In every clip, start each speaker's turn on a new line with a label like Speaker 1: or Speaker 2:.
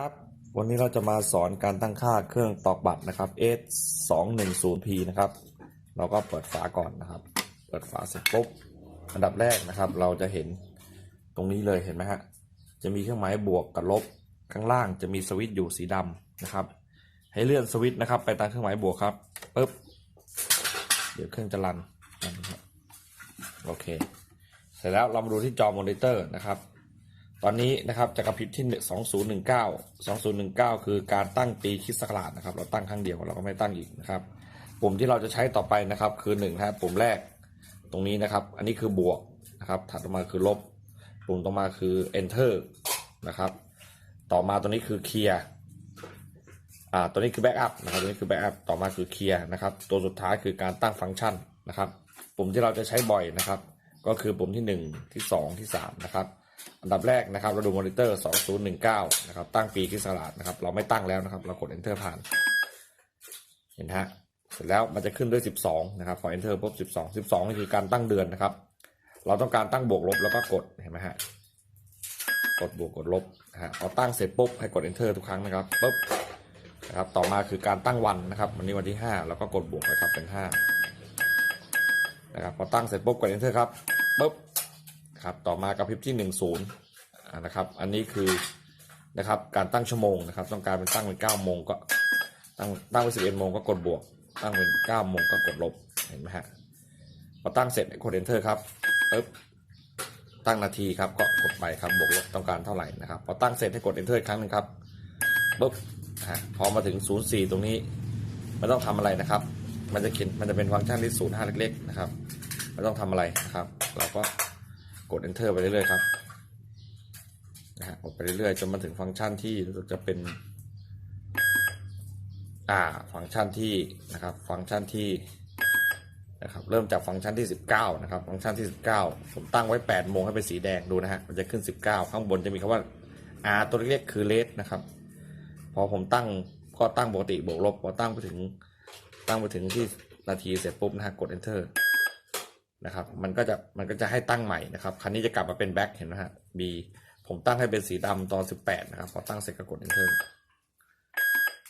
Speaker 1: ครับวันนี้เราจะมาสอนการตั้งค่าเครื่องตอกบัตรนะครับ S 2 1 0 P นะครับ เราก็เปิดฝาก่อนนะครับ เปิดฝาเสร็จปุ๊บอันดับแรกนะครับ เราจะเห็นตรงนี้เลยเห็นไหมฮะจะมีเครื่องหมายบวกกับลบข้างล่างจะมีสวิตช์อยู่สีดำนะครับ ให้เลื่อนสวิตช์นะครับ ไปตามเครื่องหมายบวกครับปุ๊บเดี๋ยวเครื่องจะรันโอเค เสร็จแล้วเรามาดูที่จอมอนิเตอร์นะครับ ตอนนี้นะครับจะกระพริบที่ 2019 2019 คือการตั้งปีคริสต์ศักราชนะครับ เราตั้งครั้งเดียวเราก็ไม่ตั้งอีกนะครับ ปุ่มที่เราจะใช้ต่อไปนะครับ คือ1นะครับปุ่มแรกตรงนี้นะครับ อันนี้คือบวกนะครับ ถัดมาคือลบ ปุ่มต่อมาคือ enter นะครับ ต่อมาตัวนี้คือเคลียร์อ่าตัวนี้คือ backup นะครับตัวนี้คือ backup ต่อมาคือเคลียร์นะครับ ตัวสุดท้ายคือการตั้งฟังก์ชันนะครับ ปุ่มที่เราจะใช้บ่อยนะครับ ก็คือปุ่มที่ 1 ที่ 2 ที่3นะครับ อันดับแรกนะครับเราดูมอนิเตอร์ 2019 นะครับ ตั้งปีคริสต์ศักราชนะครับ เราไม่ตั้งแล้วนะครับ เรากด enter ผ่าน เห็นฮะ เสร็จแล้วมันจะขึ้นด้วย 12 นะครับ พอ enter ปุ๊บ 12 12นี่คือการตั้งเดือนนะครับ เราต้องการตั้งบวกลบแล้วก็กด เห็นไหมฮะ กดบวกกดลบนะฮะพอตั้งเสร็จปุ๊บให้กด enter ทุกครั้งนะครับปุ๊บนะครับ ต่อมาคือการตั้งวันนะครับ วันนี้วันที่ 5 แล้วก็กดบวกไปครับเป็น 5 นะครับ พอตั้งเสร็จปุ๊บกด enter ครับปุ๊บ ครับต่อมากระพริบที่ 10อ่านะครับอันนี้คือนะครับการตั้งชั่วโมงนะครับต้องการเป็นตั้งเป็น9โมงก็ตั้งตั้งเป็น11โมงก็กดบวก ตั้งเป็น9โมงก็กดลบเห็นไหมฮะพอตั้งเสร็จกด enter ครับปุ๊บตั้งนาทีครับก็กดไปครับบวกลบต้องการเท่าไหร่นะครับพอตั้งเสร็จให้กด enter อีกครั้งหนึ่งครับปุ๊บฮะพอมาถึง 04 ตรงนี้ไม่ต้องทำอะไรนะครับ มันจะเขียนมันจะเป็นฟังก์ชันที่05เล็กๆนะครับไม่ต้องทำอะไรนะครับ เราก็ กด enter ไปเรื่อยๆครับนะฮะกดไปเรื่อยๆจนมาถึงฟังก์ชันที่รู้สึกจะเป็น อ่า ฟังก์ชันที่นะครับ ฟังก์ชันที่นะครับเริ่มจากฟังก์ชันที่ 19 นะครับ ฟังก์ชันที่ 19 ผมตั้งไว้ 8 โมงให้เป็นสีแดงดูนะฮะ มันจะขึ้น 19 ข้างบนจะมีคำว่า R ตัวเล็กๆคือ red นะครับ พอผมตั้งก็ตั้งปกติบวกลบ พอตั้งไปถึงตั้งไปถึงที่นาทีเสร็จปุ๊บนะฮะ กด enter นะครับ มันก็จะมันก็จะให้ตั้งใหม่นะครับคันนี้จะกลับมาเป็น back เห็นไหมฮะ B ผมตั้งให้เป็นสีดำตอน 18 นะครับ พอตั้งเสร็จก็กด enter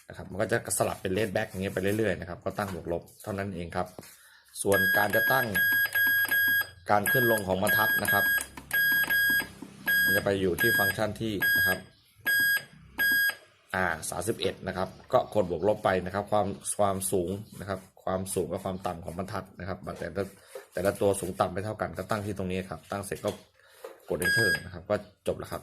Speaker 1: นะครับ มันก็จะสลับเป็น red back อย่างเงี้ยไปเรื่อยๆนะครับ ก็ตั้งบวกลบเท่านั้นเองครับ ส่วนการจะตั้งการขึ้นลงของบรรทัดนะครับ มันจะไปอยู่ที่ฟังก์ชันที่นะครับ อ่าสาสิบเอ็ดนะครับ ก็กดบวกลบไปนะครับ ความความสูงนะครับ ความสูงกับความต่ำของบรรทัดนะครับแต่ละ แต่ละตัวสูงต่ำไม่เท่ากันก็ตั้งที่ตรงนี้ครับ ตั้งเสร็จก็กด enter นะครับ ก็จบแล้วครับ